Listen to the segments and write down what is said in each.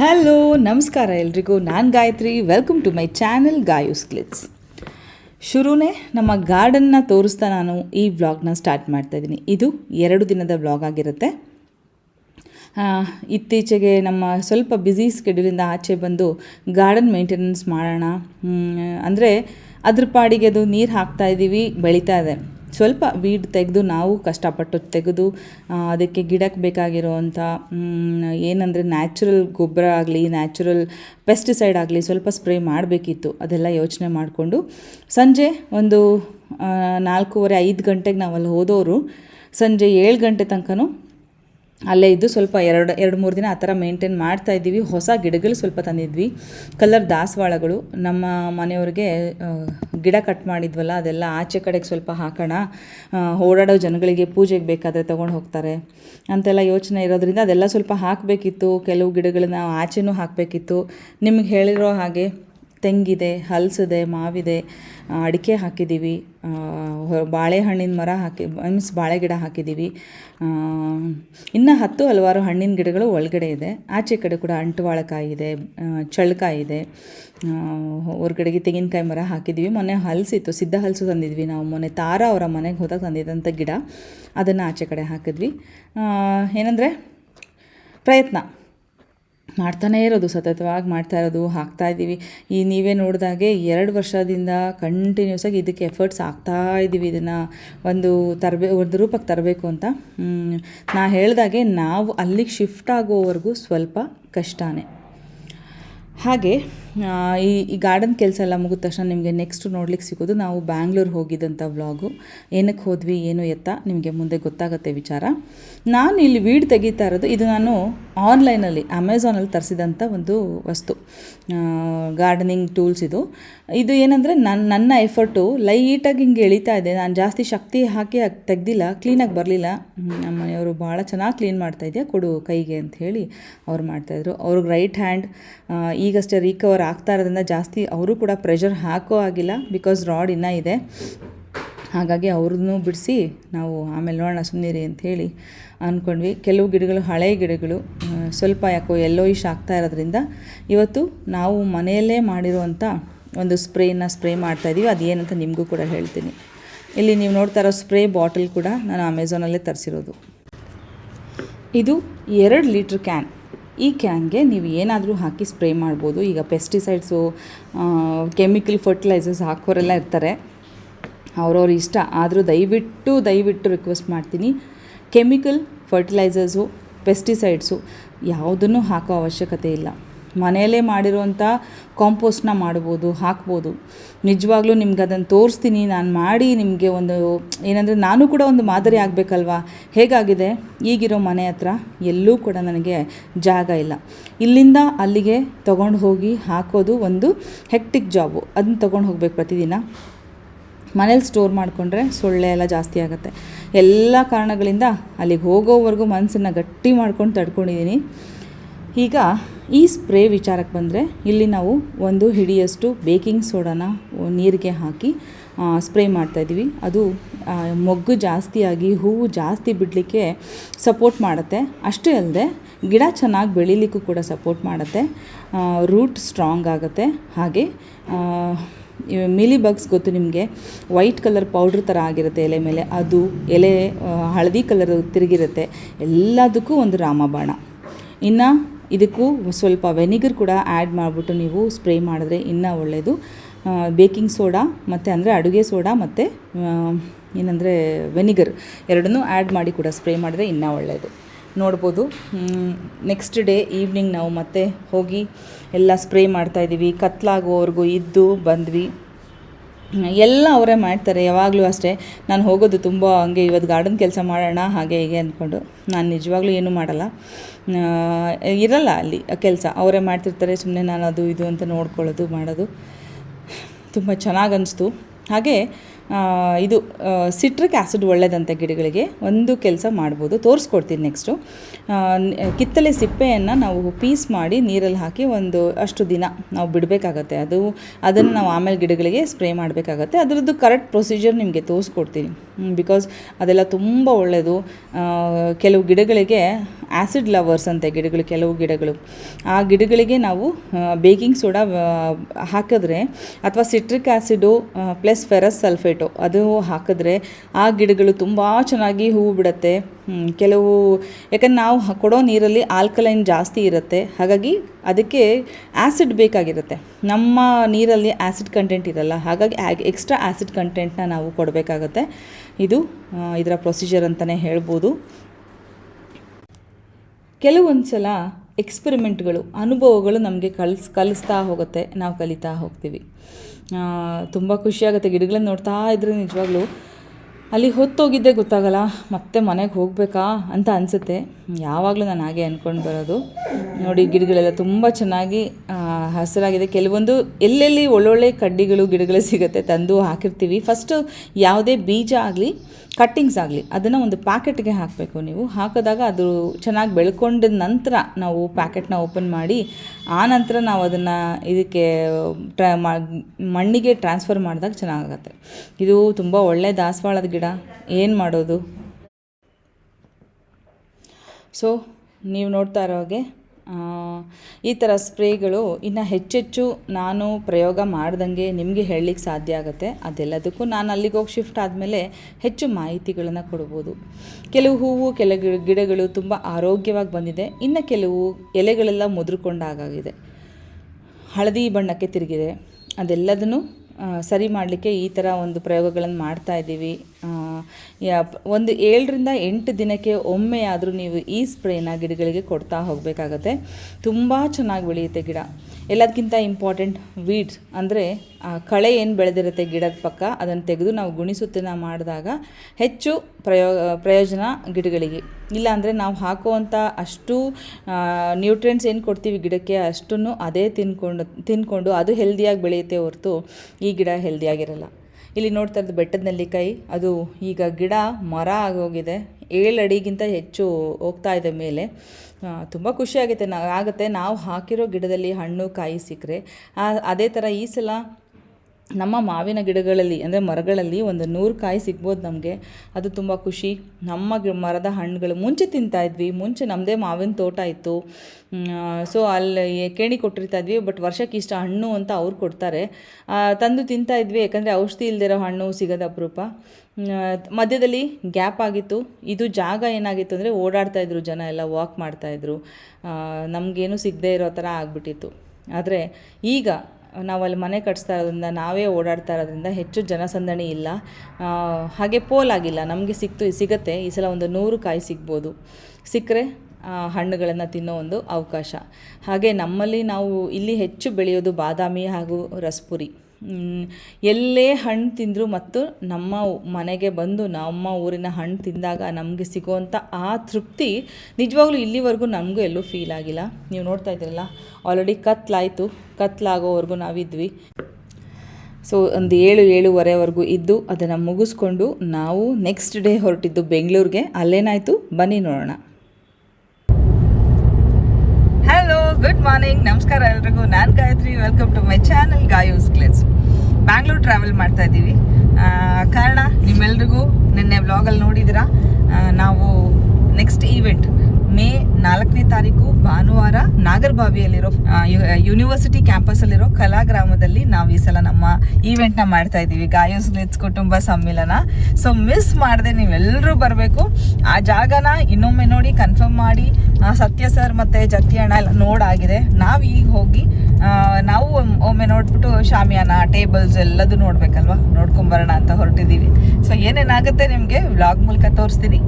Hello ನಮಸ್ಕಾರ ಎಲ್ರಿಗೂ. ನಾನು Gayatri. Welcome to my channel Gayu's clicks ಶುರುನೇ ನಮ್ಮ ಗಾರ್ಡನ್ನ ತೋರಿಸ್ತಾ ನಾನು ಈ ವ್ಲಾಗ್ನ ಸ್ಟಾರ್ಟ್ ಮಾಡ್ತಾ ಇದ್ದೀನಿ ಇದು ಎರಡು ದಿನದ ವ್ಲಾಗ್ ಆಗಿರುತ್ತೆ. ಇತ್ತೀಚೆಗೆ ನಮ್ಮ ಸ್ವಲ್ಪ ಬ್ಯುಸಿ ಸ್ಕೆಡ್ಯೂಲಿಂದ ಆಚೆ ಬಂದು ಗಾರ್ಡನ್ ಮೇಂಟೆನೆನ್ಸ್ ಮಾಡೋಣ. ಅಂದರೆ ಅದ್ರ ಪಾಡಿಗೆ ಅದು ನೀರು ಹಾಕ್ತಾ ಇದ್ದೀವಿ ಬೆಳೀತಾ ಇದೆ. ಸ್ವಲ್ಪ ವೀಡ್ ತೆಗೆದು ನಾವು ಕಷ್ಟಪಟ್ಟು ತೆಗೆದು ಅದಕ್ಕೆ ಗಿಡಕ್ಕೆ ಬೇಕಾಗಿರುವಂಥ ಏನಂದರೆ ನ್ಯಾಚುರಲ್ ಗೊಬ್ಬರ ಆಗಲಿ ನ್ಯಾಚುರಲ್ ಪೆಸ್ಟಿಸೈಡ್ ಆಗಲಿ ಸ್ವಲ್ಪ ಸ್ಪ್ರೇ ಮಾಡಬೇಕಿತ್ತು. ಅದೆಲ್ಲ ಯೋಚನೆ ಮಾಡಿಕೊಂಡು ಸಂಜೆ ಒಂದು ನಾಲ್ಕೂವರೆ ಐದು ಗಂಟೆಗೆ ನಾವು ಅಲ್ಲಿ ಹೋದವರು ಸಂಜೆ ಏಳು ಗಂಟೆ ತನಕನೂ ಅಲ್ಲೇ ಇದ್ದು ಸ್ವಲ್ಪ ಎರಡು ಎರಡು, ಮೂರು ದಿನ ಆ ಥರ ಮೇಂಟೈನ್ ಮಾಡ್ತಾ ಇದ್ದೀವಿ. ಹೊಸ ಗಿಡಗಳು ಸ್ವಲ್ಪ ತಂದಿದ್ವಿ. ಕಲರ್ ದಾಸವಾಳಗಳು. ನಮ್ಮ ಮನೆಯವ್ರಿಗೆ ಗಿಡ ಕಟ್ ಮಾಡಿದ್ವಲ್ಲ, ಅದೆಲ್ಲ ಆಚೆ ಕಡೆಗೆ ಸ್ವಲ್ಪ ಹಾಕೋಣ. ಓಡಾಡೋ ಜನಗಳಿಗೆ ಪೂಜೆಗೆ ಬೇಕಾದರೆ ತೊಗೊಂಡು ಹೋಗ್ತಾರೆ. ಅಂತೆಲ್ಲ ಯೋಚನೆ ಇರೋದ್ರಿಂದ ಅದೆಲ್ಲ ಸ್ವಲ್ಪ ಹಾಕಬೇಕಿತ್ತು. ಕೆಲವು ಗಿಡಗಳನ್ನ ಆಚೆನೂ ಹಾಕಬೇಕಿತ್ತು. ನಿಮಗೆ ಹೇಳಿರೋ ಹಾಗೆ ತೆಂಗಿದೆ, ಹಲಸಿದೆ, ಮಾವಿದೆ ಅಡಿಕೆ ಹಾಕಿದ್ದೀವಿ. ಬಾಳೆಹಣ್ಣಿನ ಮರ ಹಾಕಿ, ಮೀನ್ಸ್ ಬಾಳೆ ಗಿಡ ಹಾಕಿದ್ದೀವಿ ಇನ್ನು ಹತ್ತು ಹಲವಾರು ಹಣ್ಣಿನ ಗಿಡಗಳು ಒಳಗಡೆ ಇದೆ. ಆಚೆ ಕಡೆ ಕೂಡ ಅಂಟುವಾಳಕಾಯಿ ಇದೆ ಚಳ್ಳಕಾಯಿ ಇದೆ. ಹೊರಗಡೆಗೆ ತೆಂಗಿನಕಾಯಿ ಮರ ಹಾಕಿದ್ದೀವಿ. ಮೊನ್ನೆ ಹಲಸಿತ್ತು, ಸಿದ್ಧ ಹಲಸು ತಂದಿದ್ವಿ ನಾವು. ಮೊನ್ನೆ ತಾರಾ ಅವರ ಮನೆಗೆ ಹೋದಾಗ ತಂದಿದ್ದಂಥ ಗಿಡ. ಅದನ್ನು ಆಚೆ ಕಡೆ ಹಾಕಿದ್ವಿ. ಏನಂದರೆ ಪ್ರಯತ್ನ. ಮಾಡ್ತಾನೇ ಇರೋದು, ಸತತವಾಗಿ ಮಾಡ್ತಾ ಇರೋದು, ಹಾಕ್ತಾ ಇದ್ದೀವಿ. ಈ ನೀವೇ ನೋಡಿದಾಗೆ ಎರಡು ವರ್ಷದಿಂದ ಕಂಟಿನ್ಯೂಸ್ ಆಗಿ ಇದಕ್ಕೆ ಎಫರ್ಟ್ಸ್ ಹಾಕ್ತಾ ಇದ್ದೀವಿ ಇದನ್ನು. ಒಂದು ತರಬೇ, ಒಂದು ರೂಪಕ್ಕೆ ತರಬೇಕು ಅಂತ. ನಾ ಹೇಳ್ದಾಗೆ ನಾವು ಅಲ್ಲಿಗೆ ಶಿಫ್ಟ್ ಆಗೋವರೆಗೂ ಸ್ವಲ್ಪ ಕಷ್ಟನೇ. ಹಾಗೆ ಈ ಈ ಗಾರ್ಡನ್ ಕೆಲಸ ಎಲ್ಲ ಮುಗಿದ ತಕ್ಷಣ ನಿಮಗೆ ನೆಕ್ಸ್ಟ್ ನೋಡ್ಲಿಕ್ಕೆ ಸಿಗೋದು ನಾವು ಬ್ಯಾಂಗ್ಳೂರ್ ಹೋಗಿದ್ದಂಥ ವ್ಲಾಗು ಏನಕ್ಕೆ ಹೋದ್ವಿ, ಏನು ಎತ್ತ, ನಿಮಗೆ ಮುಂದೆ ಗೊತ್ತಾಗುತ್ತೆ ವಿಚಾರ. ನಾನು ಇಲ್ಲಿ ವೀಡ್ ತೆಗೀತಾ ಇರೋದು, ಇದು ನಾನು ಆನ್ಲೈನಲ್ಲಿ ಅಮೆಝಾನಲ್ಲಿ ತರಿಸಿದಂಥ ಒಂದು ವಸ್ತು ಗಾರ್ಡನಿಂಗ್ ಟೂಲ್ಸ್ ಇದು. ಇದು ಏನಂದರೆ ನನ್ನ ನನ್ನ ಎಫರ್ಟು ಲೈಟಾಗಿ ಹಿಂಗೆ ಎಳಿತಾ ಇದೆ. ನಾನು ಜಾಸ್ತಿ ಶಕ್ತಿ ಹಾಕಿ ತೆಗೆದಿಲ್ಲ ಕ್ಲೀನಾಗಿ ಬರಲಿಲ್ಲ. ನಮ್ಮ ಮನೆಯವರು ಭಾಳ ಚೆನ್ನಾಗಿ ಕ್ಲೀನ್ ಮಾಡ್ತಾ ಇದೆಯಾ, ಕೊಡು ಕೈಗೆ ಅಂತ ಹೇಳಿ ಅವ್ರು ಮಾಡ್ತಾಯಿದ್ರು ಅವ್ರಿಗೆ ರೈಟ್ ಹ್ಯಾಂಡ್ ಈಗಷ್ಟೇ ರೀಕವರ್ ಆಗ್ತಾ ಇರೋದ್ರಿಂದ ಜಾಸ್ತಿ ಅವರು ಕೂಡ ಪ್ರೆಷರ್ ಹಾಕೋ ಆಗಿಲ್ಲ ಬಿಕಾಸ್ ರಾಡ್ ಇನ್ನೂ ಇದೆ. ಹಾಗಾಗಿ ಅವ್ರನ್ನೂ ಬಿಡಿಸಿ ನಾವು ಆಮೇಲೆ ನೋಡೋಣ ಸುಮ್ಮನಿರಿ ಅಂತ ಹೇಳಿ ಅಂದ್ಕೊಂಡ್ವಿ ಕೆಲವು ಗಿಡಗಳು, ಹಳೆ ಗಿಡಗಳು ಸ್ವಲ್ಪ ಯಾಕೋ ಎಲ್ಲೋ ಇಶ್ ಆಗ್ತಾ ಇರೋದ್ರಿಂದ ಇವತ್ತು ನಾವು ಮನೆಯಲ್ಲೇ ಮಾಡಿರುವಂಥ ಒಂದು ಸ್ಪ್ರೇನ ಸ್ಪ್ರೇ ಮಾಡ್ತಾ ಮಾಡ್ತಾಯಿದ್ದೀವಿ ಅದೇನಂತ ನಿಮಗೂ ಕೂಡ ಹೇಳ್ತೀನಿ. ಇಲ್ಲಿ ನೀವು ನೋಡ್ತಾ ಇರೋ ಸ್ಪ್ರೇ ಬಾಟಲ್ ಕೂಡ ನಾನು ಅಮೆಝಾನಲ್ಲೇ ತರಿಸಿರೋದು. ಇದು ಎರಡು ಲೀಟ್ರ್ ಕ್ಯಾನ್. ಈ ಕ್ಯಾನ್ಗೆ ನೀವು ಏನಾದರೂ ಹಾಕಿ ಸ್ಪ್ರೇ ಮಾಡ್ಬೋದು. ಈಗ ಪೆಸ್ಟಿಸೈಡ್ಸು ಕೆಮಿಕಲ್ ಫರ್ಟಿಲೈಸರ್ಸ್ ಹಾಕೋರೆಲ್ಲ ಇರ್ತಾರೆ. ಅವ್ರವ್ರ ಇಷ್ಟ. ಆದರೂ ದಯವಿಟ್ಟು ದಯವಿಟ್ಟು ರಿಕ್ವೆಸ್ಟ್ ಮಾಡ್ತೀನಿ. ಕೆಮಿಕಲ್ ಫರ್ಟಿಲೈಸರ್ಸು ಪೆಸ್ಟಿಸೈಡ್ಸು ಯಾವುದನ್ನು ಹಾಕೋ ಅವಶ್ಯಕತೆ ಇಲ್ಲ. ಮನೆಯಲ್ಲೇ ಮಾಡಿರುವಂಥ ಕಾಂಪೋಸ್ಟ್ನ ಮಾಡ್ಬೋದು, ಹಾಕ್ಬೋದು. ನಿಜವಾಗ್ಲೂ ನಿಮ್ಗೆ ಅದನ್ನು ತೋರಿಸ್ತೀನಿ, ನಾನು ಮಾಡಿ ನಿಮಗೆ ಒಂದು ಏನಂದರೆ ನಾನು ಕೂಡ ಒಂದು ಮಾದರಿ ಆಗಬೇಕಲ್ವಾ? ಹೇಗಾಗಿದೆ? ಈಗಿರೋ ಮನೆ ಹತ್ರ ಎಲ್ಲೂ ಕೂಡ ನನಗೆ ಜಾಗ ಇಲ್ಲ. ಇಲ್ಲಿಂದ ಅಲ್ಲಿಗೆ ತೊಗೊಂಡು ಹೋಗಿ ಹಾಕೋದು ಒಂದು ಹೆಕ್ಟಿಕ್ ಜಾಬು ಅದನ್ನ ತೊಗೊಂಡು ಹೋಗ್ಬೇಕು ಪ್ರತಿದಿನ. ಮನೇಲಿ ಸ್ಟೋರ್ ಮಾಡಿಕೊಂಡ್ರೆ ಸೊಳ್ಳೆ ಎಲ್ಲ ಜಾಸ್ತಿ ಆಗುತ್ತೆ. ಎಲ್ಲ ಕಾರಣಗಳಿಂದ ಅಲ್ಲಿಗೆ ಹೋಗೋವರೆಗೂ ಮನಸ್ಸನ್ನು ಗಟ್ಟಿ ಮಾಡ್ಕೊಂಡು ತಡ್ಕೊಂಡಿದ್ದೀನಿ. ಈಗ ಈ ಸ್ಪ್ರೇ ವಿಚಾರಕ್ಕೆ ಬಂದರೆ ಇಲ್ಲಿ ನಾವು ಒಂದು ಹಿಡಿಯಷ್ಟು ಬೇಕಿಂಗ್ ಸೋಡಾನ ನೀರಿಗೆ ಹಾಕಿ ಸ್ಪ್ರೇ ಮಾಡ್ತಾಯಿದ್ದೀವಿ ಅದು ಮೊಗ್ಗು ಜಾಸ್ತಿಯಾಗಿ ಹೂವು ಜಾಸ್ತಿ ಬಿಡಲಿಕ್ಕೆ ಸಪೋರ್ಟ್ ಮಾಡುತ್ತೆ. ಅಷ್ಟೇ ಅಲ್ಲದೆ, ಗಿಡ ಚೆನ್ನಾಗಿ ಬೆಳೀಲಿಕ್ಕೂ ಕೂಡ ಸಪೋರ್ಟ್ ಮಾಡುತ್ತೆ. ರೂಟ್ ಸ್ಟ್ರಾಂಗ್ ಆಗುತ್ತೆ. ಹಾಗೆ ಮಿಲಿ ಬಗ್ಸ್ ಗೊತ್ತು ನಿಮಗೆ? ವೈಟ್ ಕಲರ್ ಪೌಡ್ರ್ ಥರ ಆಗಿರುತ್ತೆ ಎಲೆ ಮೇಲೆ. ಅದು ಎಲೆ ಹಳದಿ ಕಲರ್ ತಿರುಗಿರುತ್ತೆ. ಎಲ್ಲದಕ್ಕೂ ಒಂದು ರಾಮಬಾಣ. ಇನ್ನು ಇದಕ್ಕೂ ಸ್ವಲ್ಪ ವೆನಿಗರ್ ಕೂಡ ಆ್ಯಡ್ ಮಾಡಿಬಿಟ್ಟು ನೀವು ಸ್ಪ್ರೇ ಮಾಡಿದ್ರೆ ಇನ್ನೂ ಒಳ್ಳೆಯದು ಬೇಕಿಂಗ್ ಸೋಡಾ ಮತ್ತು ಅಂದರೆ ಅಡುಗೆ ಸೋಡಾ ಮತ್ತು ಏನಂದರೆ ವೆನಿಗರ್ ಎರಡನ್ನೂ ಆ್ಯಡ್ ಮಾಡಿ ಕೂಡ ಸ್ಪ್ರೇ ಮಾಡಿದ್ರೆ ಇನ್ನೂ ಒಳ್ಳೆಯದು ನೋಡ್ಬೋದು. ನೆಕ್ಸ್ಟ್ ಡೇ ಈವ್ನಿಂಗ್ ನಾವು ಮತ್ತೆ ಹೋಗಿ ಎಲ್ಲ ಸ್ಪ್ರೇ ಮಾಡ್ತಾಯಿದ್ದೀವಿ ಕತ್ಲಾಗೋವರೆಗೂ ಇದ್ದು ಬಂದ್ವಿ. ಎಲ್ಲ ಅವರೇ ಮಾಡ್ತಾರೆ, ಯಾವಾಗಲೂ ಅಷ್ಟೇ. ನಾನು ಹೋಗೋದು ತುಂಬ ಹಂಗೆ, ಇವತ್ತು ಗಾರ್ಡನ್ ಕೆಲಸ ಮಾಡೋಣ, ಹಾಗೆ ಹೀಗೆ ಅಂದ್ಕೊಂಡು ನಾನು ನಿಜವಾಗ್ಲೂ ಏನೂ ಮಾಡಲ್ಲ. ಇರಲ್ಲ ಅಲ್ಲಿ ಕೆಲಸ. ಅವರೇ ಮಾಡ್ತಿರ್ತಾರೆ ಸುಮ್ಮನೆ ನಾನು ಅದು ಇದು ಅಂತ ನೋಡ್ಕೊಳ್ಳೋದು, ಮಾಡೋದು. ತುಂಬ ಚೆನ್ನಾಗಿ ಅನಿಸ್ತು. ಹಾಗೆ ಇದು ಸಿಟ್ರಿಕ್ ಆ್ಯಸಿಡ್ ಒಳ್ಳೆಯದಂತೆ ಗಿಡಗಳಿಗೆ. ಒಂದು ಕೆಲಸ ಮಾಡ್ಬೋದು. ತೋರಿಸ್ಕೊಡ್ತೀನಿ ನೆಕ್ಸ್ಟು. ಕಿತ್ತಳೆ ಸಿಪ್ಪೆಯನ್ನು ನಾವು ಪೀಸ್ ಮಾಡಿ ನೀರಲ್ಲಿ ಹಾಕಿ ಒಂದು ಅಷ್ಟು ದಿನ ನಾವು ಬಿಡಬೇಕಾಗತ್ತೆ. ಅದು, ಅದನ್ನು ನಾವು ಆಮೇಲೆ ಗಿಡಗಳಿಗೆ ಸ್ಪ್ರೇ ಮಾಡಬೇಕಾಗತ್ತೆ. ಅದರದ್ದು ಕರೆಕ್ಟ್ ಪ್ರೊಸೀಜರ್ ನಿಮಗೆ ತೋರಿಸ್ಕೊಡ್ತೀನಿ. ಬಿಕಾಸ್ ಅದೆಲ್ಲ ತುಂಬ ಒಳ್ಳೆಯದು ಕೆಲವು ಗಿಡಗಳಿಗೆ ಆ್ಯಸಿಡ್ ಲವರ್ಸ್ ಅಂತೆ ಗಿಡಗಳು, ಕೆಲವು ಗಿಡಗಳು. ಆ ಗಿಡಗಳಿಗೆ ನಾವು ಬೇಕಿಂಗ್ ಸೋಡಾ ಹಾಕಿದ್ರೆ ಅಥವಾ citric acid plus ferrous sulphate ಅದು ಹಾಕಿದ್ರೆ ಆ ಗಿಡಗಳು ತುಂಬ ಚೆನ್ನಾಗಿ ಹೂವು ಬಿಡುತ್ತೆ. ಕೆಲವು, ಯಾಕಂದ್ರೆ ನಾವು ಕೊಡೋ ನೀರಲ್ಲಿ ಆಲ್ಕಲೈನ್ ಜಾಸ್ತಿ ಇರುತ್ತೆ. ಹಾಗಾಗಿ ಅದಕ್ಕೆ ಆ್ಯಸಿಡ್ ಬೇಕಾಗಿರುತ್ತೆ. ನಮ್ಮ ನೀರಲ್ಲಿ ಆ್ಯಸಿಡ್ ಕಂಟೆಂಟ್ ಇರಲ್ಲ. ಹಾಗಾಗಿ ಎಕ್ಸ್ಟ್ರಾ ಆ್ಯಸಿಡ್ ಕಂಟೆಂಟ್ನ ನಾವು ಕೊಡಬೇಕಾಗತ್ತೆ. ಇದು ಇದರ ಪ್ರೊಸೀಜರ್ ಅಂತಲೇ ಹೇಳ್ಬೋದು. ಕೆಲವೊಂದು ಸಲ ಎಕ್ಸ್ಪೆರಿಮೆಂಟ್ಗಳು, ಅನುಭವಗಳು ನಮಗೆ ಕಲಿಸ್, ಕಲಿಸ್ತಾ ಹೋಗುತ್ತೆ. ನಾವು ಕಲಿತಾ ಹೋಗ್ತೀವಿ. ತುಂಬ ಖುಷಿಯಾಗುತ್ತೆ. ಗಿಡಗಳನ್ನ ನೋಡ್ತಾ ಇದ್ರೆ ನಿಜವಾಗ್ಲೂ ಅಲ್ಲಿ ಹೊತ್ತೋಗಿದ್ದೇ ಗೊತ್ತಾಗಲ್ಲ. ಮತ್ತೆ ಮನೆಗೆ ಹೋಗಬೇಕಾ ಅಂತ ಅನಿಸುತ್ತೆ. ಯಾವಾಗಲೂ ನಾನು ಹಾಗೆ ಅಂದ್ಕೊಂಡು ಬರೋದು. ನೋಡಿ, ಗಿಡಗಳೆಲ್ಲ ತುಂಬ ಚೆನ್ನಾಗಿ ಹಸಿರಾಗಿದೆ ಕೆಲವೊಂದು ಎಲ್ಲೆಲ್ಲಿ ಒಳ್ಳೊಳ್ಳೆ ಕಡ್ಡಿಗಳು, ಗಿಡಗಳು ಸಿಗುತ್ತೆ ತಂದು ಹಾಕಿರ್ತೀವಿ. ಫಸ್ಟು ಯಾವುದೇ ಬೀಜ ಆಗಲಿ ಕಟ್ಟಿಂಗ್ಸ್ ಆಗಲಿ, ಅದನ್ನು ಒಂದು ಪ್ಯಾಕೆಟ್ಗೆ ಹಾಕಬೇಕು ನೀವು. ಹಾಕಿದಾಗ ಅದು ಚೆನ್ನಾಗಿ ಬೆಳ್ಕೊಂಡ ನಂತರ ನಾವು ಪ್ಯಾಕೆಟ್ನ ಓಪನ್ ಮಾಡಿ, ಆ ನಂತರ ನಾವು ಅದನ್ನು ಇದಕ್ಕೆ ಮಣ್ಣಿಗೆ ಟ್ರಾನ್ಸ್ಫರ್ ಮಾಡಿದಾಗ ಚೆನ್ನಾಗಾಗತ್ತೆ ಇದು ತುಂಬ ಒಳ್ಳೆ ದಾಸವಾಳದ ಗಿಡ. ಏನು ಮಾಡೋದು? ಸೊ ನೀವು ನೋಡ್ತಾ ಇರೋ ಹಾಗೆ ಈ ಥರ ಸ್ಪ್ರೇಗಳು ಇನ್ನು ಹೆಚ್ಚೆಚ್ಚು ನಾನು ಪ್ರಯೋಗ ಮಾಡ್ದಂಗೆ ನಿಮಗೆ ಹೇಳಲಿಕ್ಕೆ ಸಾಧ್ಯ ಆಗುತ್ತೆ. ಅದೆಲ್ಲದಕ್ಕೂ ನಾನು ಅಲ್ಲಿಗೆ ಹೋಗಿ ಶಿಫ್ಟ್ ಆದಮೇಲೆ ಹೆಚ್ಚು ಮಾಹಿತಿಗಳನ್ನು ಕೊಡ್ಬೋದು. ಕೆಲವು ಹೂವು ಕೆಲ ಗಿಡ- ಗಿಡಗಳು ತುಂಬ ಆರೋಗ್ಯವಾಗಿ ಬಂದಿದೆ. ಇನ್ನು ಕೆಲವು ಎಲೆಗಳೆಲ್ಲ ಮುದುರ್ಕೊಂಡಾಗಿದೆ ಹಳದಿ ಬಣ್ಣಕ್ಕೆ ತಿರುಗಿದೆ. ಅದೆಲ್ಲದನ್ನು ಸರಿ ಮಾಡಲಿಕ್ಕೆ ಈ ಥರ ಒಂದು ಪ್ರಯೋಗಗಳನ್ನು ಮಾಡ್ತಾ ಇದ್ದೀವಿ. ಒಂದು ಏಳರಿಂದ ಎಂಟು ದಿನಕ್ಕೆ ಒಮ್ಮೆ ಆದರೂ ನೀವು ಈ ಸ್ಪ್ರೇನ ಗಿಡಗಳಿಗೆ ಕೊಡ್ತಾ ಹೋಗಬೇಕಾಗತ್ತೆ. ತುಂಬ ಚೆನ್ನಾಗಿ ಬೆಳೆಯುತ್ತೆ ಗಿಡ. ಎಲ್ಲದಕ್ಕಿಂತ ಇಂಪಾರ್ಟೆಂಟ್ ವೀಡ್ಸ್ ಅಂದರೆ ಕಳೆ ಏನು ಬೆಳೆದಿರುತ್ತೆ ಗಿಡದ ಪಕ್ಕ, ಅದನ್ನು ತೆಗೆದು ನಾವು ಗುಣಿಸುತ್ತನ ಮಾಡಿದಾಗ ಹೆಚ್ಚು ಪ್ರಯೋ, ಪ್ರಯೋಜನ ಗಿಡಗಳಿಗೆ. ಇಲ್ಲಾಂದರೆ ನಾವು ಹಾಕುವಂಥ ಅಷ್ಟು ನ್ಯೂಟ್ರಿಯೆಂಟ್ಸ್ ಏನು ಕೊಡ್ತೀವಿ ಗಿಡಕ್ಕೆ ಅಷ್ಟನ್ನು ಅದೇ ತಿನ್ಕೊಂಡು ತಿನ್ಕೊಂಡು ಅದು ಹೆಲ್ದಿಯಾಗಿ ಬೆಳೆಯುತ್ತೆ ಹೊರತು ಈ ಗಿಡ ಹೆಲ್ದಿಯಾಗಿರಲ್ಲ ಇಲ್ಲಿ ನೋಡ್ತಾ ಇರೋದು ಬೆಟ್ಟದ ನೆಲ್ಲಿಕಾಯಿ. ಅದು ಈಗ ಗಿಡ, ಮರ ಆಗೋಗಿದೆ. ಏಳು ಅಡಿಗಿಂತ ಹೆಚ್ಚು ಹೋಗ್ತಾ ಇದೆ ಮೇಲೆ. ತುಂಬ ಖುಷಿಯಾಗುತ್ತೆ. ನಾ, ಆಗುತ್ತೆ. ನಾವು ಹಾಕಿರೋ ಗಿಡದಲ್ಲಿ ಹಣ್ಣು, ಕಾಯಿ ಸಿಕ್ಕರೆ. ಅದೇ ಥರ ಈ ಸಲ ನಮ್ಮ ಮಾವಿನ ಗಿಡಗಳಲ್ಲಿ, ಅಂದರೆ ಮರಗಳಲ್ಲಿ ಒಂದು ನೂರು ಕಾಯಿ ಸಿಗ್ಬೋದು ನಮಗೆ. ಅದು ತುಂಬ ಖುಷಿ. ನಮ್ಮ ಗಿ, ಮರದ ಹಣ್ಣುಗಳು ಮುಂಚೆ ತಿಂತಾ ಇದ್ವಿ. ಮುಂಚೆ ನಮ್ಮದೇ ಮಾವಿನ ತೋಟ ಇತ್ತು. ಸೊ ಅಲ್ಲಿ ಕೇಣಿ ಕೊಟ್ಟಿರ್ತಾ ಇದ್ವಿ ಬಟ್ ವರ್ಷಕ್ಕೆ ಇಷ್ಟ ಹಣ್ಣು ಅಂತ ಅವ್ರು ಕೊಡ್ತಾರೆ. ತಂದು ತಿಂತಾ ಇದ್ವಿ, ಯಾಕಂದರೆ ಔಷಧಿ ಇಲ್ಲದಿರೋ ಹಣ್ಣು ಸಿಗೋದು ಅಪರೂಪ. ಮಧ್ಯದಲ್ಲಿ ಗ್ಯಾಪ್ ಆಗಿತ್ತು. ಇದು ಜಾಗ ಏನಾಗಿತ್ತು ಅಂದರೆ ಓಡಾಡ್ತಾ ಇದ್ರು ಜನ ಎಲ್ಲ ವಾಕ್ ಮಾಡ್ತಾಯಿದ್ರು ನಮಗೇನು ಸಿಗದೇ ಇರೋ ಥರ ಆಗಿಬಿಟ್ಟಿತ್ತು. ಆದರೆ ಈಗ ನಾವು ಅಲ್ಲಿ ಮನೆ ಕಟ್ಸ್ತಾ ಇರೋದ್ರಿಂದ, ನಾವೇ ಓಡಾಡ್ತಾ ಇರೋದ್ರಿಂದ ಹೆಚ್ಚು ಜನಸಂದಣಿ ಇಲ್ಲ. ಹಾಗೆ ಪೋಲ್ ಆಗಿಲ್ಲ. ನಮಗೆ ಸಿಕ್ತು, ಸಿಗತ್ತೆ. ಈ ಸಲ ಒಂದು ನೂರು ಕಾಯಿ ಸಿಗ್ಬೋದು. ಸಿಕ್ಕರೆ ಹಣ್ಣುಗಳನ್ನು ತಿನ್ನೋ ಒಂದು ಅವಕಾಶ. ಹಾಗೆ ನಮ್ಮಲ್ಲಿ ನಾವು ಇಲ್ಲಿ ಹೆಚ್ಚು ಬೆಳೆಯೋದು ಬಾದಾಮಿ ಹಾಗೂ ರಸ್ಪುರಿ. ಎಲ್ಲೇ ಹಣ್ಣು ತಿಂದರೂ ಮತ್ತು ನಮ್ಮ ಮನೆಗೆ ಬಂದು ನಮ್ಮ ಊರಿನ ಹಣ್ಣು ತಿಂದಾಗ ನಮಗೆ ಸಿಗೋವಂಥ ಆ ತೃಪ್ತಿ ನಿಜವಾಗ್ಲೂ ಇಲ್ಲಿವರೆಗೂ ನಮಗೂ ಎಲ್ಲೂ ಫೀಲ್ ಆಗಿಲ್ಲ. ನೀವು ನೋಡ್ತಾ ಇದ್ದೀರಲ್ಲ ಆಲ್ರೆಡಿ ಕತ್ಲಾಯಿತು. ಕತ್ಲಾಗೋವರೆಗೂ ನಾವಿದ್ವಿ. ಸೊ ಒಂದು ಏಳು, ಏಳುವರೆವರೆಗೂ ಇದ್ದು ಅದನ್ನು ಮುಗಿಸ್ಕೊಂಡು ನಾವು ನೆಕ್ಸ್ಟ್ ಡೇ ಹೊರಟಿದ್ದು ಬೆಂಗಳೂರಿಗೆ. ಅಲ್ಲೇನಾಯಿತು? ಬನ್ನಿ ನೋಡೋಣ ಹಲೋ ಗುಡ್ ಮಾರ್ನಿಂಗ್, ನಮಸ್ಕಾರ ಎಲ್ರಿಗೂ. ನಾನು Gayatri welcome to my channel Gayu's clicks Bangalore travel ಮಾಡ್ತಾ ಇದ್ದೀವಿ ಕಾರಣ ನಿಮ್ಮೆಲ್ರಿಗೂ ನಿನ್ನೆ ವ್ಲಾಗಲ್ಲಿ ನೋಡಿದಿರಾ ನಾವು ನೆಕ್ಸ್ಟ್ ಈವೆಂಟ್ ಮೇ ನಾಲ್ಕನೇ ತಾರೀಕು ಭಾನುವಾರ ನಾಗರಬಾವಿಯಲ್ಲಿರೋ ಯೂನಿವರ್ಸಿಟಿ ಕ್ಯಾಂಪಸ್ ಅಲ್ಲಿರೋ ಕ್ಯಾಂಪಸಲ್ಲಿರೋ ಕಲಾಗ್ರಾಮದಲ್ಲಿ ನಾವು ಈ ಸಲ ನಮ್ಮ ನ ಮಾಡ್ತಾ ಇದೀವಿ ಗಾಯೋಸ್ ಕ್ಲಿಟ್ಸ್ ಕುಟುಂಬ ಸಮ್ಮಿಲನ. ಸೊ ಮಿಸ್ ಮಾಡದೆ ನೀವೆಲ್ಲರೂ ಬರಬೇಕು. ಆ ಜಾಗನ ಇನ್ನೊಮ್ಮೆ ನೋಡಿ ಕನ್ಫರ್ಮ್ ಮಾಡಿ. ಸತ್ಯ ಸರ್ ಮತ್ತು ಜತಿ ಅಣ್ಣ ಎಲ್ಲ ನೋಡಾಗಿದೆ ನಾವು ಈಗ ಹೋಗಿ ನಾವು ಒಮ್- ಒಮ್ಮೆ ನೋಡ್ಬಿಟ್ಟು ಶಾಮಿಯಾನ ಟೇಬಲ್ಸ್ ಎಲ್ಲದೂ ನೋಡ್ಬೇಕಲ್ವಾ? ನೋಡ್ಕೊಂಬರೋಣ ಅಂತ ಹೊರಟಿದ್ದೀವಿ. ಸೊ ಏನೇನಾಗುತ್ತೆ ನಿಮಗೆ? ವ್ಲಾಗ್ ಮೂಲಕ ತೋರಿಸ್ತೀನಿ.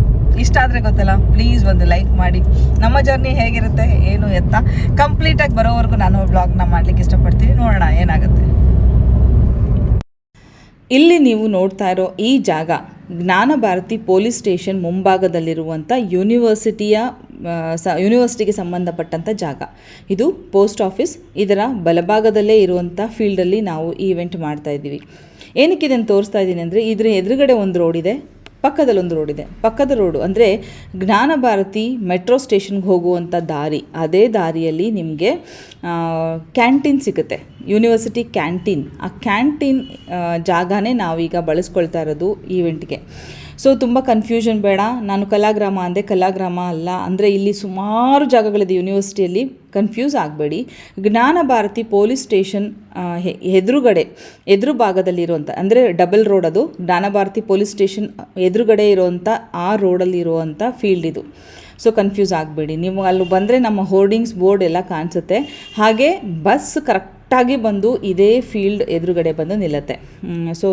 ಇಷ್ಟ ಆದರೆ ಗೊತ್ತಲ್ಲ. ಪ್ಲೀಸ್ ಒಂದು ಲೈಕ್ ಮಾಡಿ. ನಮ್ಮ ಜರ್ನಿ ಹೇಗಿರುತ್ತೆ, ಏನು ಎತ್ತ. ಕಂಪ್ಲೀಟಾಗಿ ಬರೋವರೆಗೂ ನಾನು ಬ್ಲಾಗ್ನ ಮಾಡ್ಲಿಕ್ಕೆ ಇಷ್ಟಪಡ್ತೀನಿ. ನೋಡೋಣ, ಏನಾಗುತ್ತೆ. ಇಲ್ಲಿ ನೀವು ನೋಡ್ತಾ ಇರೋ ಈ ಜಾಗ ಜ್ಞಾನ ಭಾರತಿ ಪೊಲೀಸ್ ಸ್ಟೇಷನ್ ಮುಂಭಾಗದಲ್ಲಿರುವಂಥ ಯೂನಿವರ್ಸಿಟಿಯ ಸ, ಯೂನಿವರ್ಸಿಟಿಗೆ ಸಂಬಂಧಪಟ್ಟಂಥ ಜಾಗ. ಇದು ಪೋಸ್ಟ್ ಆಫೀಸ್. ಇದರ ಬಲಭಾಗದಲ್ಲೇ ಇರುವಂಥ ಫೀಲ್ಡಲ್ಲಿ ನಾವು ಈ ಇವೆಂಟ್ ಮಾಡ್ತಾ ಇದ್ದೀವಿ. ಏನಕ್ಕೆ ಇದನ್ನು ತೋರಿಸ್ತಾ ಇದ್ದೀನಿ ಅಂದರೆ, ಇದರ ಎದುರುಗಡೆ ಒಂದು ರೋಡ್ ಇದೆ. ಪಕ್ಕದಲ್ಲಿ ಒಂದು ರೋಡ್ ಇದೆ. ಪಕ್ಕದ ರೋಡು ಅಂದರೆ ಜ್ಞಾನ ಭಾರತಿ ಮೆಟ್ರೋ ಸ್ಟೇಷನ್ಗೆ ಹೋಗುವಂಥ ದಾರಿ. ಅದೇ ದಾರಿಯಲ್ಲಿ ನಿಮಗೆ ಕ್ಯಾಂಟೀನ್ ಸಿಗುತ್ತೆ. ಯೂನಿವರ್ಸಿಟಿ ಕ್ಯಾಂಟೀನ್ ಆ ಕ್ಯಾಂಟೀನ್ ಜಾಗನೇ ನಾವೀಗ ಬಳಸ್ಕೊಳ್ತಾ ಇರೋದು ಈವೆಂಟ್ಗೆ ಸೊ ತುಂಬ ಕನ್ಫ್ಯೂಷನ್ ಬೇಡ. ನಾನು ಕಲಾಗ್ರಾಮ ಅಂದೆ, ಕಲಾಗ್ರಾಮ ಅಲ್ಲ. ಅಂದರೆ ಇಲ್ಲಿ ಸುಮಾರು ಜಾಗಗಳಿದೆ. ಯೂನಿವರ್ಸಿಟಿಯಲ್ಲಿ ಕನ್ಫ್ಯೂಸ್ ಆಗಬೇಡಿ. ಜ್ಞಾನ ಭಾರತಿ ಪೊಲೀಸ್ ಸ್ಟೇಷನ್ ಎದುರುಗಡೆ, ಎದುರು ಭಾಗದಲ್ಲಿರುವಂಥ ಅಂದರೆ ಡಬಲ್ ರೋಡ್ ಅದು. ಜ್ಞಾನ ಭಾರತಿ ಪೊಲೀಸ್ ಸ್ಟೇಷನ್ ಎದುರುಗಡೆ ಇರುವಂಥ ಆ ರೋಡಲ್ಲಿ ಇರುವಂಥ ಫೀಲ್ಡ್ ಇದು. ಸೊ ಕನ್ಫ್ಯೂಸ್ ಆಗಬೇಡಿ. ನೀವು ಅಲ್ಲಿ ಬಂದರೆ ನಮ್ಮ ಹೋರ್ಡಿಂಗ್ಸ್ ಬೋರ್ಡ್ ಎಲ್ಲ ಕಾಣಿಸುತ್ತೆ. ಹಾಗೆ ಬಸ್ ಕರೆಕ್ಟಾಗಿ ಬಂದು ಇದೇ ಫೀಲ್ಡ್ ಎದುರುಗಡೆ ಬಂದು ನಿಲ್ಲುತ್ತೆ. ಸೊ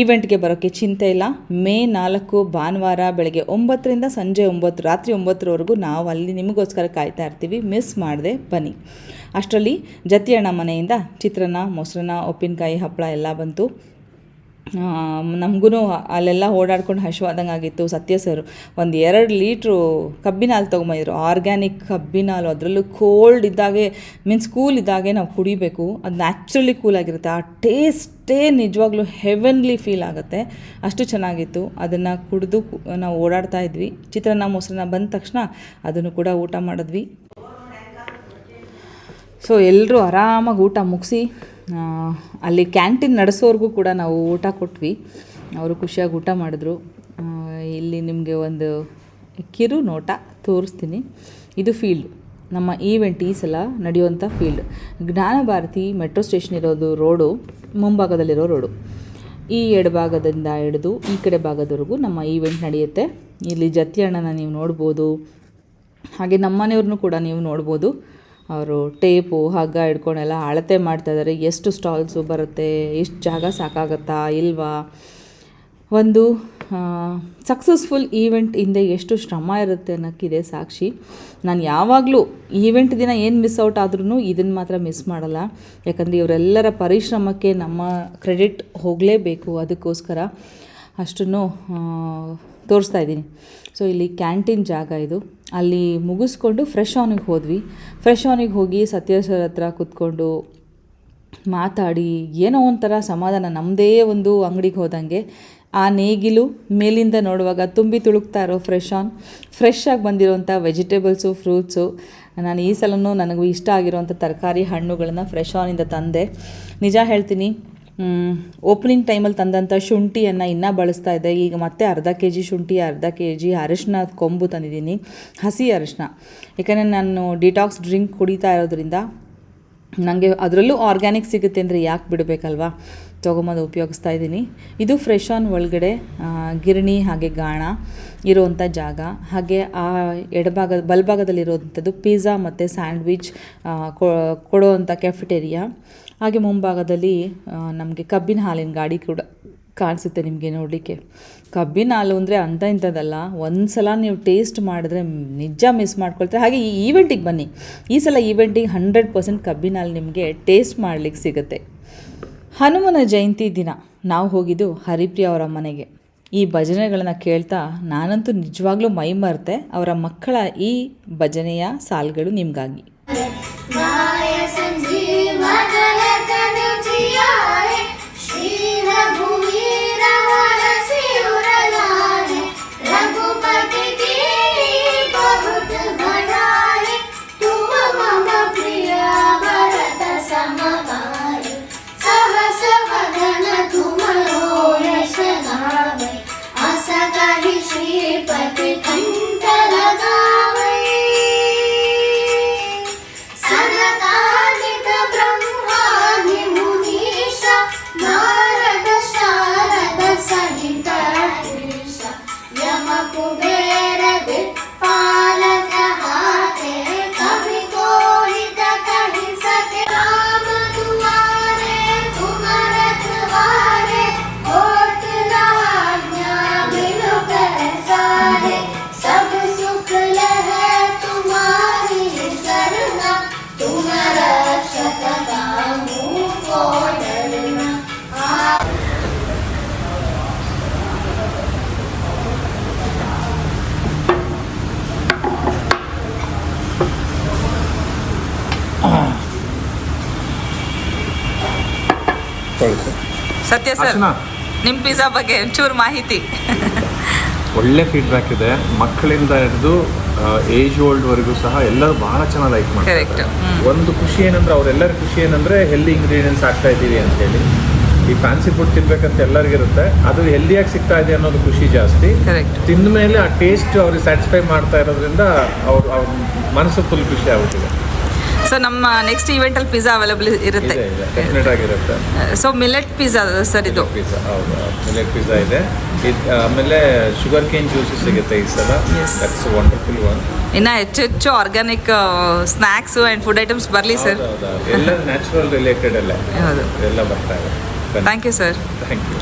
ಈವೆಂಟ್ಗೆ ಬರೋಕ್ಕೆ ಚಿಂತೆ ಇಲ್ಲ. ಮೇ ನಾಲ್ಕು ಭಾನುವಾರ ಬೆಳಗ್ಗೆ ಒಂಬತ್ತರಿಂದ ಸಂಜೆ ಒಂಬತ್ತು, ರಾತ್ರಿ ಒಂಬತ್ತರವರೆಗೂ ನಾವು ಅಲ್ಲಿ ನಿಮಗೋಸ್ಕರ ಕಾಯ್ತಾ ಇರ್ತೀವಿ. ಮಿಸ್ ಮಾಡದೆ ಬನ್ನಿ. ಅಷ್ಟರಲ್ಲಿ ಜತಿಯಣ್ಣ ಮನೆಯಿಂದ ಚಿತ್ರಾನ್ನ, ಮೊಸರನ್ನ, ಉಪ್ಪಿನಕಾಯಿ, ಹಪ್ಪಳ ಎಲ್ಲ ಬಂತು. ನಮಗೂ ಅಲ್ಲೆಲ್ಲ ಓಡಾಡ್ಕೊಂಡು ಹಶ್ವಾದಂಗೆ ಆಗಿತ್ತು. ಸತ್ಯ ಸರ್, ಒಂದು ಎರಡು ಲೀಟ್ರು ಕಬ್ಬಿನ ಹಾಲು ತೊಗೊಂಬಂದಿದ್ರು. ಆರ್ಗ್ಯಾನಿಕ್ ಕಬ್ಬಿನ ಹಾಲು, ಅದರಲ್ಲೂ ಕೋಲ್ಡ್ ಇದ್ದಾಗೆ, ಮೀನ್ಸ್ ಕೂಲ್ ಇದ್ದಾಗೆ ನಾವು ಕುಡಿಬೇಕು. ಅದು ನ್ಯಾಚುರಲಿ ಕೂಲ್ ಆಗಿರುತ್ತೆ. ಆ ಟೇಸ್ಟೇ ನಿಜವಾಗ್ಲೂ ಹೆವೆನ್ಲಿ ಫೀಲ್ ಆಗುತ್ತೆ. ಅಷ್ಟು ಚೆನ್ನಾಗಿತ್ತು. ಅದನ್ನು ಕುಡಿದು ನಾವು ಓಡಾಡ್ತಾ ಇದ್ವಿ. ಚಿತ್ರಾನ್ನ ಮೊಸರನ್ನ ಬಂದ ತಕ್ಷಣ ಅದನ್ನು ಕೂಡ ಊಟ ಮಾಡಿದ್ವಿ. ಸೊ ಎಲ್ಲರೂ ಆರಾಮಾಗಿ ಊಟ ಮುಗಿಸಿ ಅಲ್ಲಿ ಕ್ಯಾಂಟೀನ್ ನಡೆಸೋರ್ಗೂ ಕೂಡ ನಾವು ಊಟ ಕೊಟ್ವಿ. ಅವರು ಖುಷಿಯಾಗಿ ಊಟ ಮಾಡಿದ್ರು. ಇಲ್ಲಿ ನಿಮಗೆ ಒಂದು ಕಿರು ನೋಟ ತೋರಿಸ್ತೀನಿ. ಇದು ಫೀಲ್ಡ್. ನಮ್ಮ ಈವೆಂಟ್ ಈ ಸಲ ನಡೆಯುವಂಥ field. Jnana Bharathi metro station ಇರೋದು ರೋಡು, ಮುಂಭಾಗದಲ್ಲಿರೋ ರೋಡು. ಈ ಎಡಭಾಗದಿಂದ ಹಿಡಿದು ಈ ಕಡೆ ಭಾಗದವರೆಗೂ ನಮ್ಮ ಈವೆಂಟ್ ನಡೆಯುತ್ತೆ. ಇಲ್ಲಿ ಜತಿ ಅಣ್ಣನ ನೀವು ನೋಡ್ಬೋದು. ಹಾಗೆ ನಮ್ಮನೆಯವ್ರನ್ನೂ ಕೂಡ ನೀವು ನೋಡ್ಬೋದು. ಅವರು ಟೇಪು, ಹಗ್ಗ ಹಿಡ್ಕೊಂಡೆಲ್ಲ ಅಳತೆ ಮಾಡ್ತಾ ಇದ್ದಾರೆ. ಎಷ್ಟು ಸ್ಟಾಲ್ಸು ಬರುತ್ತೆ ಎಷ್ಟು ಜಾಗ ಸಾಕಾಗತ್ತಾ, ಇಲ್ವಾ? ಒಂದು ಸಕ್ಸಸ್ಫುಲ್ ಈವೆಂಟ್ ಹಿಂದೆ ಎಷ್ಟು ಶ್ರಮ ಇರುತ್ತೆ ಅನ್ನೋಕ್ಕಿದೆ ಸಾಕ್ಷಿ. ನಾನು ಯಾವಾಗಲೂ ಈವೆಂಟ್ ದಿನ ಏನು ಮಿಸ್ ಔಟ್ ಆದ್ರೂ ಇದನ್ನು ಮಾತ್ರ ಮಿಸ್ ಮಾಡಲ್ಲ. ಯಾಕಂದರೆ ಇವರೆಲ್ಲರ ಪರಿಶ್ರಮಕ್ಕೆ ನಮ್ಮ ಕ್ರೆಡಿಟ್ ಹೋಗಲೇಬೇಕು ಅದಕ್ಕೋಸ್ಕರ ಅಷ್ಟನ್ನು ತೋರಿಸ್ತಾ ಇದ್ದೀನಿ. ಸೊ ಇಲ್ಲಿ ಕ್ಯಾಂಟೀನ್ ಜಾಗ ಇದು. ಅಲ್ಲಿ ಮುಗಿಸ್ಕೊಂಡು ಫ್ರೆಶ್ ಆನಿಗೆ ಹೋದ್ವಿ. ಫ್ರೆಶ್ ಆನಿಗೆ ಹೋಗಿ ಸತ್ಯೇಶ್ವರ ಹತ್ರ ಕೂತ್ಕೊಂಡು ಮಾತಾಡಿ, ಏನೋ ಒಂಥರ ಸಮಾಧಾನ. ನಮ್ಮದೇ ಒಂದು ಅಂಗಡಿಗೆ ಹೋದಂಗೆ ಆ ನೇಗಿಲು ಮೇಲಿಂದ ನೋಡುವಾಗ ತುಂಬಿ ತುಳುಕ್ತಾ ಇರೋ ಫ್ರೆಶ್ ಆನ್ ಫ್ರೆಶ್ ಆಗಿ ಬಂದಿರೋಂಥ ವೆಜಿಟೇಬಲ್ಸು ಫ್ರೂಟ್ಸು ನಾನು ಈ ಸಲನೂ ನನಗೂ ಇಷ್ಟ ಆಗಿರೋವಂಥ ತರಕಾರಿ ಹಣ್ಣುಗಳನ್ನು ಫ್ರೆಶ್ ಆನಿಂದ ತಂದೆ. ನಿಜ ಹೇಳ್ತೀನಿ ಓಪನಿಂಗ್ ಟೈಮಲ್ಲಿ ತಂದಂಥ ಶುಂಠಿಯನ್ನು ಇನ್ನೂ ಬಳಸ್ತಾ ಇದ್ದೆ. ಈಗ ಮತ್ತೆ ಅರ್ಧ ಕೆ ಜಿ ಶುಂಠಿ, ಅರ್ಧ ಕೆ ಜಿ ಅರಿಶಿನ ಕೊಂಬು ತಂದಿದ್ದೀನಿ. ಹಸಿ ಅರಿಶಿನ ಯಾಕಂದರೆ ನಾನು ಡಿಟಾಕ್ಸ್ ಡ್ರಿಂಕ್ ಕುಡಿತಾ ಇರೋದ್ರಿಂದ ನನಗೆ ಅದರಲ್ಲೂ ಆರ್ಗ್ಯಾನಿಕ್ ಸಿಗುತ್ತೆ ಅಂದರೆ ಯಾಕೆ ಬಿಡಬೇಕಲ್ವಾ? ತೊಗೊಂಬಂದು ಉಪಯೋಗಿಸ್ತಾ ಇದ್ದೀನಿ. ಇದು ಫ್ರೆಶ್ ಆನ್ ಒಳಗಡೆ ಗಿರಣಿ ಹಾಗೆ ಗಾಣ ಇರುವಂಥ ಜಾಗ. ಹಾಗೆ ಆ ಎಡಭಾಗ ಬಲಭಾಗದಲ್ಲಿರುವಂಥದ್ದು ಪಿಜ್ಜಾ ಮತ್ತು ಸ್ಯಾಂಡ್ವಿಚ್ ಕೊಡುವಂಥ ಕೆಫಿಟೇರಿಯಾ ಹಾಗೆ ಮುಂಭಾಗದಲ್ಲಿ ನಮಗೆ ಕಬ್ಬಿನ ಹಾಲಿನ ಗಾಡಿ ಕೂಡ ಕಾಣಿಸುತ್ತೆ ನಿಮಗೆ ನೋಡಲಿಕ್ಕೆ. ಕಬ್ಬಿನ ಹಾಲು ಅಂದರೆ ಅಂಥ ಇಂಥದ್ದಲ್ಲ ಒಂದು ಸಲ ನೀವು ಟೇಸ್ಟ್ ಮಾಡಿದ್ರೆ ನಿಜ ಮಿಸ್ ಮಾಡ್ಕೊಳ್ತಾರೆ. ಹಾಗೆ ಈ ಈವೆಂಟಿಗೆ ಬನ್ನಿ. ಈ ಸಲ ಈವೆಂಟಿಗೆ ಹಂಡ್ರೆಡ್ ಪರ್ಸೆಂಟ್ ಕಬ್ಬಿನ ಹಾಲು ನಿಮಗೆ ಟೇಸ್ಟ್ ಮಾಡಲಿಕ್ಕೆ ಸಿಗುತ್ತೆ. ಹನುಮನ ಜಯಂತಿ ದಿನ, ನಾವು ಹೋಗಿದ್ದು ಹರಿಪ್ರಿಯ ಅವರ ಮನೆಗೆ. ಈ ಭಜನೆಗಳನ್ನು ಕೇಳ್ತಾ ನಾನಂತೂ ನಿಜವಾಗ್ಲೂ ಮೈ ಮರೆತೆ, ಅವರ ಮಕ್ಕಳ ಈ ಭಜನೆಯ ಸಾಲುಗಳು ನಿಮಗಾಗಿ. ಸತ್ಯ ಸರ್ ನಿಮ್ಮ ಪಿಜ್ಜಾ ಬಗ್ಗೆ ಒಂಚೂರು ಮಾಹಿತಿ. ಒಳ್ಳೆ ಫೀಡ್ಬ್ಯಾಕ್ ಇದೆ. ಮಕ್ಕಳಿಂದ ಹಿಡಿದು ಏಜ್ ಓಲ್ಡ್ ವರೆಗೂ ಸಹ ಎಲ್ಲರೂ ಬಹಳ ಚೆನ್ನಾಗಿ ಲೈಕ್ ಮಾಡ್ತಾರೆ ಒಂದು ಖುಷಿ ಏನಂದ್ರೆ ಅವರೆಲ್ಲರ ಖುಷಿ ಏನಂದ್ರೆ ಹೆಲ್ದಿ ಇಂಗ್ರೀಡಿಯೆಂಟ್ಸ್ ಆಗ್ತಾ ಇದ್ದೀವಿ ಅಂತೇಳಿ. ಈ ಫ್ಯಾನ್ಸಿ ಫುಡ್ ತಿನ್ಬೇಕಂತ ಎಲ್ಲರಿಗೂ ಇರುತ್ತೆ ಅದು ಹೆಲ್ದಿಯಾಗಿ ಸಿಗ್ತಾ ಇದೆ ಅನ್ನೋದು ಖುಷಿ ಜಾಸ್ತಿ. ತಿಂದ ಮೇಲೆ ಆ ಟೇಸ್ಟ್ ಅವ್ರಿಗೆ ಸ್ಯಾಟಿಸ್ಫೈ ಮಾಡ್ತಾ ಇರೋದ್ರಿಂದ ಅವ್ರ ಅವ್ರ ಮನಸ್ಸು ಫುಲ್ ಖುಷಿ ಆಗುತ್ತಿದೆ ಸೊ ನಮ್ಮ ನೆಕ್ಸ್ಟ್ ಇವೆಂಟಲ್ಲಿ ಪಿಜ್ಜಾ ಅವೈಲಬಲ್ ಇರುತ್ತೆ. ಸೊ ಮಿಲೆಟ್ ಪಿಜ್ಜಾ ಸರ್ ಇದು? ಪಿಜ್ಜಾ ಹೌದು. ಮಿಲೆಟ್ ಪಿಜ್ಜಾ ಇದೆ. ಆಮೇಲೆ ಶುಗರ್ ಕೇನ್ ಜ್ಯೂಸ್ ಸಿಗುತ್ತೆ ಈ ಸಲ. ದಟ್ಸ್ ವಂಡರ್ಫುಲ್ ಒನ್ ಇನ್ನು ಹೆಚ್ಚು ಹೆಚ್ಚು organic snacks and food items ಬರಲಿ ಸರ್ ಎಲ್ಲ ನ್ಯಾಚುರಲ್ ರಿಲೇಟೆಡ್ ಎಲ್ಲ ಹೌದು. ಎಲ್ಲ ಬರ್ತಾ ಇದೆ. Thank you sir thank you